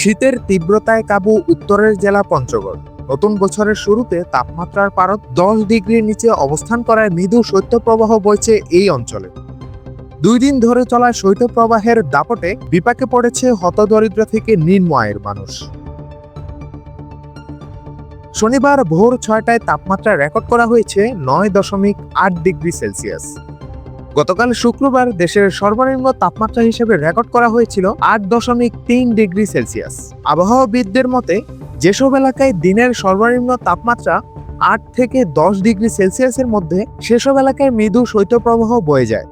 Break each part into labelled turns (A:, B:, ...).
A: শীতের তীব্রতায় কাবু উত্তরের জেলা পঞ্চগড়। নতুন বছরের শুরুতে তাপমাত্রার পারদ দশ ডিগ্রির নিচে অবস্থান করায় মৃদু শৈত্যপ্রবাহ বইছে এই অঞ্চলে। দুই দিন ধরে চলা শৈত্যপ্রবাহের দাপটে বিপাকে পড়েছে হতদরিদ্র থেকে নিম্ন আয়ের মানুষ। শনিবার ভোর ছয়টায় তাপমাত্রা রেকর্ড করা হয়েছে নয় দশমিক আট ডিগ্রি সেলসিয়াস। গতকাল শুক্রবার দেশের সর্বনিম্ন তাপমাত্রা হিসেবে রেকর্ড করা হয়েছিল আট দশমিক তিন ডিগ্রি সেলসিয়াস। আবহাওয়াবিদদের মতে, যেসব এলাকায় দিনের সর্বনিম্ন তাপমাত্রা আট থেকে দশ ডিগ্রি সেলসিয়াসের মধ্যে, সেসব এলাকায় মৃদু শৈত্যপ্রবাহ বয়ে যায়।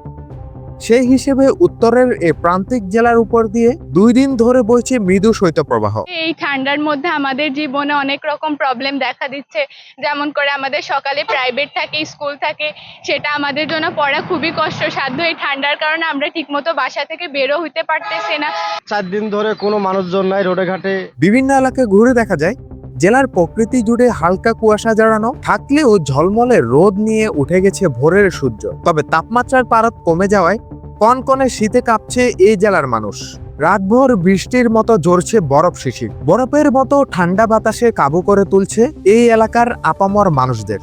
A: সেই হিসেবে উত্তরের এ প্রান্তিক জেলার উপর দিয়ে দুই দিন ধরে বইছে মৃদু শৈত্যপ্রবাহ।
B: এই ঠান্ডার মধ্যে আমাদের জীবনে অনেক রকম প্রবলেম দেখা দিচ্ছে। যেমন করে আমাদের সকালে প্রাইভেট থাকে স্কুল থাকে সেটা আমাদের জন্য পড়া খুবই কষ্টসাধ্য। এই ঠান্ডার কারণে আমরা ঠিকমতো বাসা থেকে বেরো হইতে পারতেছি না।
C: চার দিন ধরে কোনো মানুষজন নাই রোডে ঘাটে।
A: বিভিন্ন এলাকায় ঘুরে দেখা যায় জেলার প্রকৃতি জুড়ে হালকা কুয়াশা জড়ানো থাকলেও ঝলমলে রোদ নিয়ে উঠে গেছে ভোরের সূর্য। তবে তাপমাত্রার পারদ কমে যাওয়ায় কনকনে শীতে কাঁপছে এই জেলার মানুষ। রাতভর বৃষ্টির মতো ঝরছে বরফ শিশির। বরফের মতো ঠান্ডা বাতাসে কাবু করে তুলছে এই এলাকার আপামর মানুষদের।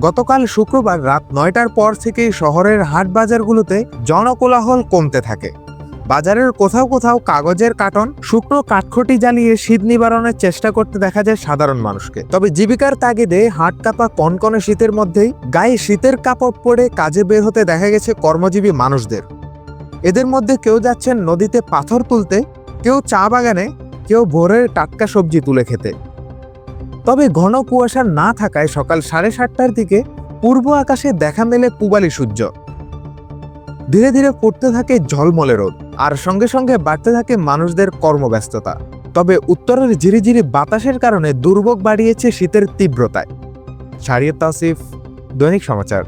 A: গতকাল শুক্রবার রাত নয়টার পর থেকেই শহরের হাট বাজারগুলোতে জনকোলাহল কমতে থাকে। বাজারের কোথাও কোথাও কাগজের কাটন শুকনো কাঠখটি জ্বালিয়ে শীত নিবারণের চেষ্টা করতে দেখা যায় সাধারণ মানুষকে। তবে জীবিকার তাগিদে হাট কাপা কনকনে শীতের মধ্যেই গায়ে শীতের কাপড় পরে কাজে বের হতে দেখা গেছে কর্মজীবী মানুষদের। এদের মধ্যে কেউ যাচ্ছেন নদীতে পাথর তুলতে, কেউ চা বাগানে, কেউ ভোরের টাটকা সবজি তুলে খেতে। তবে ঘন কুয়াশা না থাকায় সকাল সাড়ে সাতটার দিকে পূর্ব আকাশে দেখা মেলে পুবালি সূর্য। ধীরে ধীরে পড়তে থাকে ঝলমলে রোদ, আর সঙ্গে সঙ্গে বাড়তে থাকে মানুষদের কর্মব্যস্ততা। তবে উত্তরের ঝিরিঝিরি বাতাসের কারণে দুর্ভোগ বাড়িয়েছে শীতের তীব্রতায়। শারিয়ত তাসিফ, দৈনিক সমাচার।